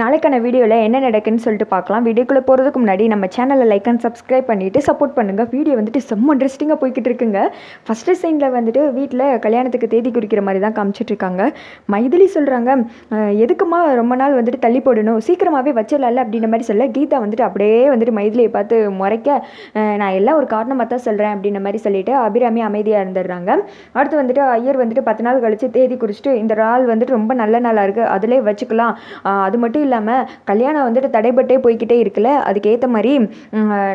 நாளைக்கான வீடியோவில் என்ன நடக்குன்னு சொல்லிட்டு பார்க்கலாம். வீடியோக்குள்ளே போகிறதுக்கு முன்னாடி நம்ம சேனலை லைக் அண்ட் சப்ஸ்கிரைப் பண்ணிவிட்டு சப்போர்ட் பண்ணுங்கள் வீடியோ வந்துட்டு செம்ம இன்ட்ரெஸ்டிங்காக போய்கிட்டு இருக்குங்க. ஃபஸ்ட்டு சைனில் வந்துட்டு வீட்டில் கல்யாணத்துக்கு தேதி குறிக்கிற மாதிரி தான் காமிச்சிட்டு இருக்காங்க. மைதிலி சொல்கிறாங்க எதுக்குமா ரொம்ப நாள் வந்துட்டு தள்ளி போடணும்? சீக்கிரமாகவே வச்சிடலாம்ல? அப்படின்ற மாதிரி சொல்ல கீதா வந்துட்டு அப்படியே வந்துட்டு மைதிலியை பார்த்து முறைக்க நான் எல்லாம் ஒரு காரணமாக தான் சொல்கிறேன் அப்படின்ற மாதிரி சொல்லிவிட்டு அபிராமி அமைதியாக இருந்துடுறாங்க. அடுத்து வந்துட்டு ஐயர் வந்துட்டு பத்து நாள் கழித்து தேதி குறிச்சிட்டு இந்த நாள் வந்துட்டு ரொம்ப நல்ல நாளாக இருக்குது அதிலே வச்சுக்கலாம். அது மட்டும் இல்லாமல் கல்யாணம் வந்துட்டு தடைபட்டே போய்க்கிட்டே இருக்குல்ல? அதுக்கேற்ற மாதிரி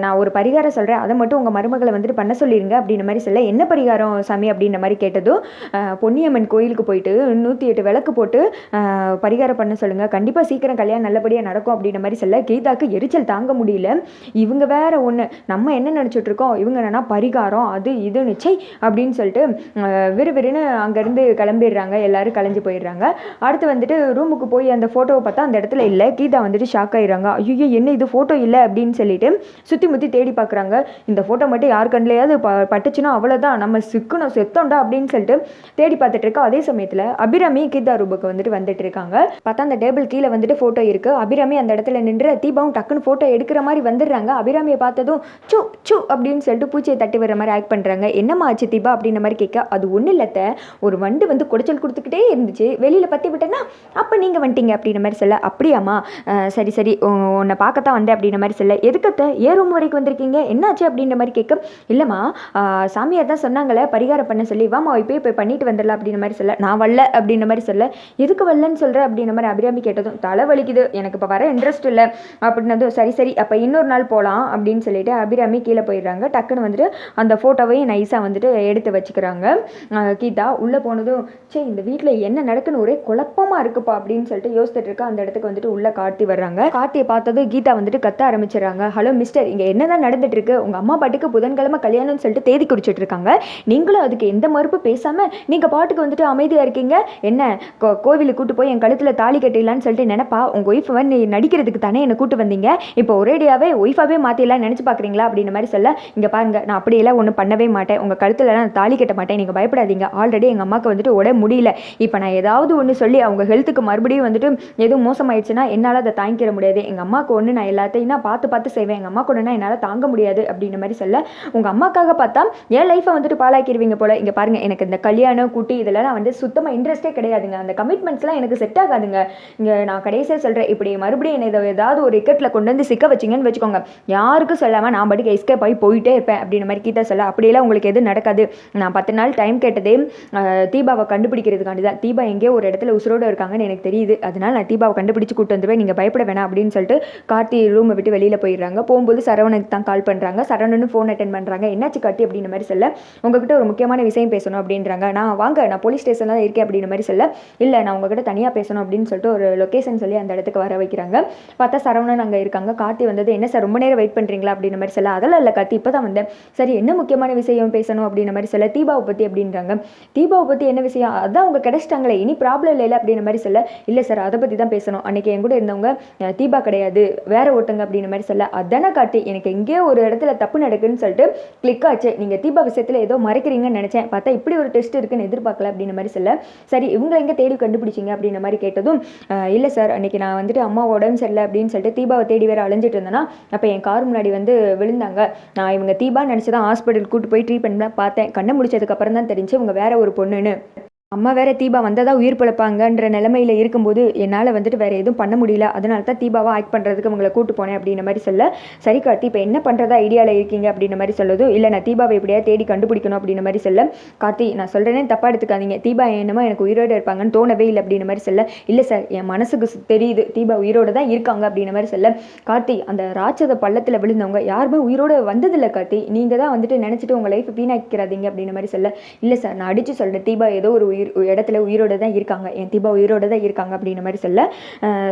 நான் ஒரு பரிகாரம் சொல்கிறேன் அதை மட்டும் உங்கள் மருமகளை வந்துட்டு பண்ண சொல்லிடுங்க அப்படின்ற மாதிரி சொல்ல என்ன பரிகாரம் சாமி? அப்படின்ற மாதிரி கேட்டதும் பொன்னியம்மன் கோயிலுக்கு போயிட்டு நூற்றி எட்டு விளக்கு போட்டு பரிகாரம் பண்ண சொல்லுங்கள் கண்டிப்பாக சீக்கிரம் கல்யாணம் நல்லபடியாக நடக்கும் அப்படின்ற மாதிரி சொல்ல கீதாக்கு எரிச்சல் தாங்க முடியல. இவங்க வேற ஒன்று நம்ம என்ன நினச்சிட்டு இருக்கோம்? இவங்க என்னன்னா பரிகாரம் அது இது நிச்சய் அப்படின்னு சொல்லிட்டு விறுவிறுன்னு அங்கேருந்து கிளம்பிடுறாங்க. எல்லாரும் கலைஞ்சு போயிடுறாங்க. அடுத்து வந்துட்டு ரூமுக்கு போய் அந்த ஃபோட்டோவை பார்த்தா அந்த இடத்துல இல்லை. கீதா வந்துட்டு ஷாக் ஆயிடுறாங்க. ஐயோ என்ன இது? ஃபோட்டோ இல்லை அப்படின்னு சொல்லிட்டு சுற்றி முற்றி தேடி பார்க்குறாங்க இந்த ஃபோட்டோ மட்டும் யார் கண்ட்லையாவது ப பட்டுச்சுன்னா அவ்வளோதான் நம்ம சிக்கணும் செத்தோண்டா அப்படின்னு சொல்லிட்டு தேடி பார்த்துட்டு இருக்கா. அதே சமயத்தில் அபிராமி கீதா ரூபக்கு வந்துட்டு வந்துட்டு இருக்காங்க. பார்த்தா அந்த டேபிள் கீழே வந்துட்டு ஃபோட்டோ இருக்குது அபிராமி அந்த இடத்துல நின்று தீபாவும் டக்குன்னு ஃபோட்டோ எடுக்கிற மாதிரி வந்துடுறாங்க. அபிராமியை பார்த்ததும் சு சு அப்படின்னு சொல்லிட்டு பூச்சியை தட்டி வர மாதிரி ஆக்ட் பண்ணுறாங்க என்னம்மா ஆச்சு தீபா அப்படின்ற மாதிரி கேட்க அது ஒன்றும் இல்லத்த ஒரு வண்டு வந்து குடைச்சல் கொடுத்துக்கிட்டே இருந்துச்சு. வெளியில் பற்றி விட்டேன்னா அப்போ நீங்கள் வந்துட்டீங்க அப்படின்ற மாதிரி சொல்ல அப்படியாம்மா? சரி சரி. உன்னை பார்க்கத்தான் வந்தேன் அப்படின்ற மாதிரி சொல்ல. எதுக்கத்த? ஏ ரூம் வரைக்கும் வந்திருக்கீங்க? என்னாச்சு அப்படின்ற மாதிரி கேட்க இல்லைம்மா சாமியார் தான் சொன்னாங்களே பரிகாரம் பண்ண சொல்லி வாமா இப்போயே போய் பண்ணிட்டு வந்துடலாம் அப்படின்ற மாதிரி சொல்ல. நான் வரல அப்படின்ற மாதிரி சொல்ல. எதுக்கு வரலன்னு சொல்கிற அப்படின்ற மாதிரி அபிராமி கேட்டதும் தலை வலிக்குது. எனக்கு இப்போ வர இன்ட்ரெஸ்ட் இல்லை. அப்படின்னதும் சரி சரி. அப்போ இன்னொரு நாள் போகலாம் அப்படின்னு சொல்லிட்டு அபிராமி கீழே போயிடுறாங்க. டக்குன்னு வந்துட்டு அந்த ஃபோட்டோவையும் நைஸாக வந்துட்டு எடுத்து வச்சுக்கிறாங்க. கீதா உள்ளே போனதும் சே இந்த வீட்டில் என்ன நடக்குன்னு ஒரே குழப்பமாக இருக்குப்பா அப்படின்னு சொல்லிட்டு யோசிச்சுட்டு இருக்கா அந்த இடத்துக்கு வந்துட்டு உள்ளே காட்டி வர்றாங்க. கார்த்தியை பார்த்ததும் கீதா வந்துட்டு கத்த ஆரம்பிச்சிடறாங்க. ஹலோ மிஸ்டர் இங்கே என்னதான் நடந்துட்டு இருக்கு உங்கள் அம்மா பாட்டுக்கு புதன்கிழமை கல்யாணம்னு சொல்லிட்டு தேதி குறிச்சிட்டு இருக்காங்க நீங்களும் அதுக்கு எந்த மறுப்பு பேசாமல் நீங்கள் பாட்டுக்கு வந்துட்டு அமைதியாக இருக்கீங்க? என்ன கோ- கோவிலுக்கு கூட்டு போய் என் கழுத்தில் தாலி கட்டிடலான்னு சொல்லிட்டு நினைப்பா? உங்கள் ஒய்ஃப் வந்து நடிக்கிறதுக்கு தானே என்னை கூட்டு வந்தீங்க? இப்போ ஒரேடியாவே ஒய்ஃபாவே மாற்றிடலாம் நினச்சி பார்க்குறீங்களா அப்படின்ற மாதிரி சொல்ல இங்கே பாருங்க நான் அப்படியெல்லாம் ஒன்றும் பண்ணவே மாட்டேன். உங்கள் கழுத்தில் நான் தாலி கட்ட மாட்டேன். நீங்கள் பயப்படாதீங்க. ஆல்ரெடி எங்கள் அம்மாவுக்கு வந்துட்டு உட முடியல. இப்போ நான் ஏதாவது ஒன்று சொல்லி அவங்க ஹெல்த்துக்கு மறுபடியும் வந்துட்டு எதுவும் ஆயிடுச்சுன்னா என்னால் அதை தாங்கிக்கிற முடியாது. எங்கள் அம்மாவுக்கு ஒன்று நான் எல்லாத்தையும் நான் பார்த்து பார்த்து செய்வேன். எங்கள் அம்மா கூடனா என்னால் தாங்க முடியாது அப்படின்ற மாதிரி சொல்ல உங்கள் அம்மாக்காக பார்த்தா என் லைஃப்பை வந்துட்டு பாழாக்கிடுவீங்க போல். இங்கே பாருங்கள் எனக்கு இந்த கல்யாணம் குட்டி இதெல்லாம் நான் வந்து சுத்தமாக இன்ட்ரெஸ்டே கிடையாதுங்க. அந்த கமிட்மெண்ட்ஸ்லாம் எனக்கு செட் ஆகாதுங்க. இங்கே நான் கடைசியாக சொல்கிறேன் இப்படி மறுபடியும் என்னை இதை ஏதாவது ஒரு இக்கட்டில் கொண்டு வந்து சிக்க வச்சிங்கன்னு வச்சுக்கோங்க. யாருக்கும் சொல்லாமல் நான் படிக்க எஸ்கேப் ஆகி போயிட்டே இருப்பேன் அப்படின்ற மாதிரி கீதா சொல்ல அப்படியெல்லாம் உங்களுக்கு எதுவும் நடக்காது. நான் பத்து நாள் டைம் கேட்டதே தீபாவை கண்டுபிடிக்கிறதுக்காண்டி தான். தீபா எங்கேயோ ஒரு இடத்துல உசுரோடு இருக்காங்கன்னு எனக்கு தெரியுது. அதனால் நான் தீபாவை கண்டுபிடிச்சு கூட்டு வந்துடுவேன் நீங்கள் பயப்பட வேணாம் அப்படின்னு சொல்லிட்டு கார்த்தி ரூமை விட்டு வெளியில் போயிடுறாங்க. போகும்போது சரவணனுக்கு தான் கால் பண்ணுறாங்க சரவணனு ஃபோன் அட்டன் பண்ணுறாங்க என்னாச்சு கார்த்தி? அப்படின்ற மாதிரி சொல்ல உங்ககிட்ட ஒரு முக்கியமான விஷயம் பேசணும் அப்படின்றாங்க. நான் வாங்க நான் போலீஸ் ஸ்டேஷனில் தான் இருக்கேன் அப்படின்ற மாதிரி சொல்ல இல்லை நான் உங்ககிட்ட தனியாக பேசணும் அப்படின்னு சொல்லிட்டு ஒரு லொக்கேஷன் சொல்லி அந்த இடத்துக்கு வர வைக்கிறாங்க. பார்த்தா சரவணன் அங்கே இருக்காங்க. கார்த்தி வந்தது என்ன சார் ரொம்ப நேரம் வெயிட் பண்ணுறீங்களா அப்படின்ற மாதிரி சொல்ல அதெல்லாம் இல்லை கார்த்தி இப்போ தான் வந்தேன். சரி என்ன முக்கியமான விஷயம் பேசணும்? அப்படின்ற மாதிரி சொல்ல தீபாவை பற்றி அப்படின்றாங்க. தீபாவை பற்றி என்ன விஷயம்? அதான் அவங்க கிடைச்சிட்டாங்களே இனி ப்ராப்ளம் இல்லை அப்படின்ற மாதிரி சொல்ல இல்லை சார் அதை பற்றி தான் பேசணும். அன்னைக்கு என் கூட இருந்தவங்க தீபா கிடையாது வேற ஒருத்தங்க அப்படின்ற மாதிரி சொல்ல அதானே காட்டி எனக்கு எங்கேயோ ஒரு இடத்துல தப்பு நடக்குன்னு சொல்லிட்டு கிளிக் ஆச்சு. நீங்கள் தீபா விஷயத்தில் ஏதோ மறைக்கிறீங்கன்னு நினச்சேன். பார்த்தா இப்படி ஒரு டெஸ்ட் இருக்குன்னு எதிர்பார்க்கல அப்படின்ற மாதிரி சொல்ல சரி இவங்களை எங்கே தேடி கண்டுபிடிச்சிங்க? அப்படின்ற மாதிரி கேட்டதும் இல்லை சார் அன்னைக்கு நான் வந்துட்டு அம்மா உடம்பு சரியில்லை அப்படின்னு சொல்லிட்டு தீபாவை தேடி வேற அலைஞ்சிட்டு இருந்தேன்னா அப்போ என் கார் முன்னாடி வந்து விழுந்தாங்க. நான் இவங்க தீபா நினச்சி தான் ஹாஸ்பிட்டல் கூட்டு போய் ட்ரீட்மெண்ட்லாம் பார்த்தேன். கண்ணை முடிச்சதுக்கு அப்புறம் தான் தெரிஞ்சு இவங்க வேற ஒரு பொண்ணுன்னு. அம்மா வேற தீபா வந்ததா உயிர் பிழைப்பாங்கன்ற நிலமையில இருக்கும்போது என்னால் வந்துட்டு வேற எதுவும் பண்ண முடியல. அதனால தான் தீபாவை ஆக்ட் பண்ணுறதுக்கு உங்களை கூட்டு போனேன் அப்படின்ற மாதிரி சொல்ல சரி கார்த்தி இப்போ என்ன பண்ணுறதா ஐடியாவில் இருக்கீங்க? அப்படின்ற மாதிரி சொல்லதும் இல்லை நான் தீபாவை எப்படியா தேடி கண்டுபிடிக்கணும்? அப்படின்ற மாதிரி சொல்ல கார்த்தி நான் சொல்கிறேனே தப்பாக எடுத்துக்காதீங்க. தீபா என்னமோ எனக்கு உயிரோடு இருப்பாங்கன்னு தோணவே இல்லை. அப்படின்ற மாதிரி சொல்ல இல்லை சார் என் மனசுக்கு தெரியுது தீபா உயிரோடு தான் இருக்காங்க. அப்படின்ற மாதிரி சொல்ல கார்த்தி அந்த ராட்சத பள்ளத்தில் விழுந்தவங்க யாருமே உயிரோடு வந்ததில்லை கார்த்தி. நீங்கள் தான் வந்துட்டு நினச்சிட்டு உங்கள் லைஃப் வீணாக்கிறாதீங்க அப்படின்ற மாதிரி சொல்ல இல்லை சார் நான் அடித்து சொல்கிறேன் தீபா ஏதோ ஒரு உயிர் இடத்துல உயிரோட தான் இருக்காங்க. என் தீபா உயிரோட தான் இருக்காங்க அப்படின்ற மாதிரி சொல்ல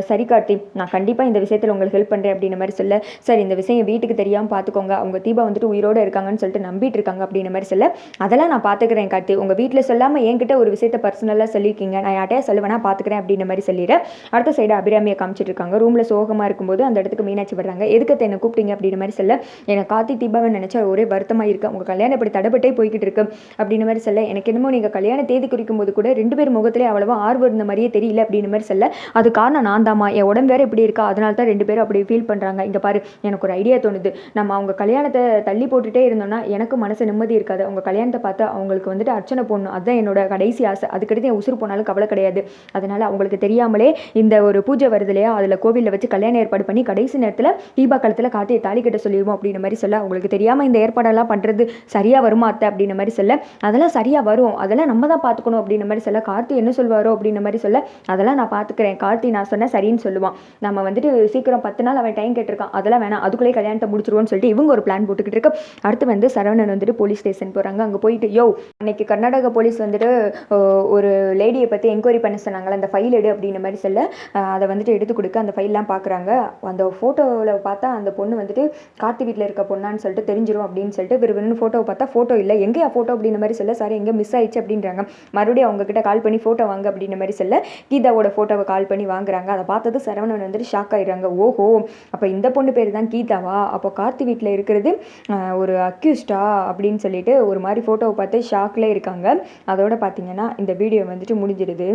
சரி கார்த்தி நான் கண்டிப்பாக இந்த விஷயத்தில் உங்களுக்கு ஹெல்ப் பண்ணுறேன் அப்படின்ற மாதிரி சொல்ல சார் இந்த விஷயம் வீட்டுக்கு தெரியாமல் பார்த்துக்கோங்க அவங்க தீபா வந்துட்டு உயிரோட இருக்காங்கன்னு சொல்லிட்டு நம்பிட்டு இருக்காங்க அப்படின்ற மாதிரி சொல்ல அதெல்லாம் நான் பார்த்துக்கிறேன் கார்த்தி. உங்கள் வீட்டில் சொல்லாமல் என்கிட்ட ஒரு விஷயத்தை பர்சனலாக சொல்லியிருக்கீங்க நான் யார்ட்டையா சொல்லுவேனா பார்த்துக்கிறேன் அப்படின்ற மாதிரி சொல்லிடுறேன் அடுத்த சைடு அபிராமியை காமிச்சிட்டு இருக்காங்க. ரூமில் சோகமாக இருக்கும்போது அந்த இடத்துக்கு மீனாட்சி வர்றாங்க. எதுக்கு என்னை கூப்பிட்டீங்க? அப்படின்ற மாதிரி சொல்ல எனக்கு கார்த்தி தீபாவை நினச்சா ஒரே வருத்தமாக இருக்குது உங்கள் கல்யாணம் இப்படி தடைப்பட்டே போய்கிட்டு இருக்கு அப்படின்ற மாதிரி சொல்ல எனக்கு என்னமோ நீங்கள் கல்யாண தேதி குறிக்கும் போது கூட ரெண்டு பேர் முகத்திலே அவ்வளவா ஆர்வம் இருந்த மாதிரியே தெரியல அப்படின்னு மாதிரி சொல்ல. அது காரணம் நான் தாம்மா என் உடம்பு வேறு இப்படி இருக்கா? அதனால தான் ரெண்டு பேரும் அப்படி ஃபீல் பண்ணுறாங்க இங்கே பாரு எனக்கு ஒரு ஐடியா தோணுது. நம்ம அவங்க கல்யாணத்தை தள்ளி போட்டுட்டே இருந்தோம்னா எனக்கு மனசு நிம்மதி இருக்காது. அவங்க கல்யாணத்தை பார்த்து அவங்களுக்கு வந்துட்டு அர்ச்சனை போடணும். அதுதான் என்னோட கடைசி ஆசை. அதுக்கடுத்து என் உசுறு போனாலும் கவலை கிடையாது. அதனால் அவங்களுக்கு தெரியாமலே இந்த ஒரு பூஜை வருது இல்லையா? அதில் கோவிலில் வச்சு கல்யாணம் ஏற்பாடு பண்ணி கடைசி நேரத்தில் தீபா காலத்தில் கார்த்தியை தாலி கட்ட சொல்லிடுவோம் அப்படின்ற மாதிரி சொல்ல. அவங்களுக்கு தெரியாமல் இந்த ஏற்பாடெல்லாம் பண்ணுறது சரியாக வருமா அத்தை அப்படின்ற மாதிரி சொல்ல. அதெல்லாம் சரியாக வரும். அதெல்லாம் நம்ம தான் பார்த்துக்கணும் அப்படின்ன மாதிரி சொல்ல கார்த்தி என்ன சொல்வாரோ அப்படின்ன மாதிரி சொல்ல அதெல்லாம் நான் பார்த்துக்கிறேன் கார்த்தி நான் சொன்னேன் சரின்னு சொல்லுவான். நம்ம வந்துட்டு சீக்கிரம் பத்து நாள் அவன் டைம் கேட்டிருக்கான். அதெல்லாம் வேணாம். அதுக்குள்ளே கல்யாணத்தை முடிச்சிருவோம்னு சொல்லிட்டு இவங்க ஒரு பிளான் போட்டுக்கிட்டு இருக்கு. அடுத்து வந்து சரவணன் வந்துட்டு போலீஸ் ஸ்டேஷன் போகிறாங்க அங்கே போயிட்டு யோ அன்னைக்கு கர்நாடக போலீஸ் வந்துட்டு ஒரு லேடியை பற்றி என்கொயரி பண்ண சொன்னாங்களே அந்த ஃபைல் எடு அப்படின்ன மாதிரி சொல்ல அதை வந்துட்டு எடுத்து கொடுக்க அந்த ஃபைல்லாம் பார்க்குறாங்க அந்த ஃபோட்டோவில் பார்த்தா அந்த பொண்ணு வந்துட்டு கார்த்தி வீட்டில் இருக்க பொண்ணான்னு சொல்லிட்டு தெரிஞ்சிடும் அப்படின்னு சொல்லிட்டு விறுவிறுன்னு ஃபோட்டோவை பார்த்தா ஃபோட்டோ இல்லை. எங்கேயா ஃபோட்டோ அப்படின்ற மாதிரி சொல்ல சார் எங்கே மிஸ் ஆயிடுச்சு அப்படின்றாங்க. மறுபடியும் அவங்க அவங்கக்கிட்ட கால் பண்ணி ஃபோட்டோ வாங்க அப்படின்ற மாதிரி சொல்ல கீதாவோட ஃபோட்டோவை கால் பண்ணி வாங்குறாங்க. அதை பார்த்தது சரவணன் வந்துட்டு ஷாக் ஆயிடுறாங்க. ஓஹோ அப்போ இந்த பொண்ணு பேர் தான் கீதாவா? அப்போ கார்த்தி வீட்டில் இருக்கிறது ஒரு அக்யூஸ்டா அப்படின்னு சொல்லிட்டு ஒரு மாதிரி ஃபோட்டோவை பார்த்து ஷாக்கில் இருக்காங்க. அதோட பார்த்தீங்கன்னா இந்த வீடியோ வந்துட்டு முடிஞ்சிடுது.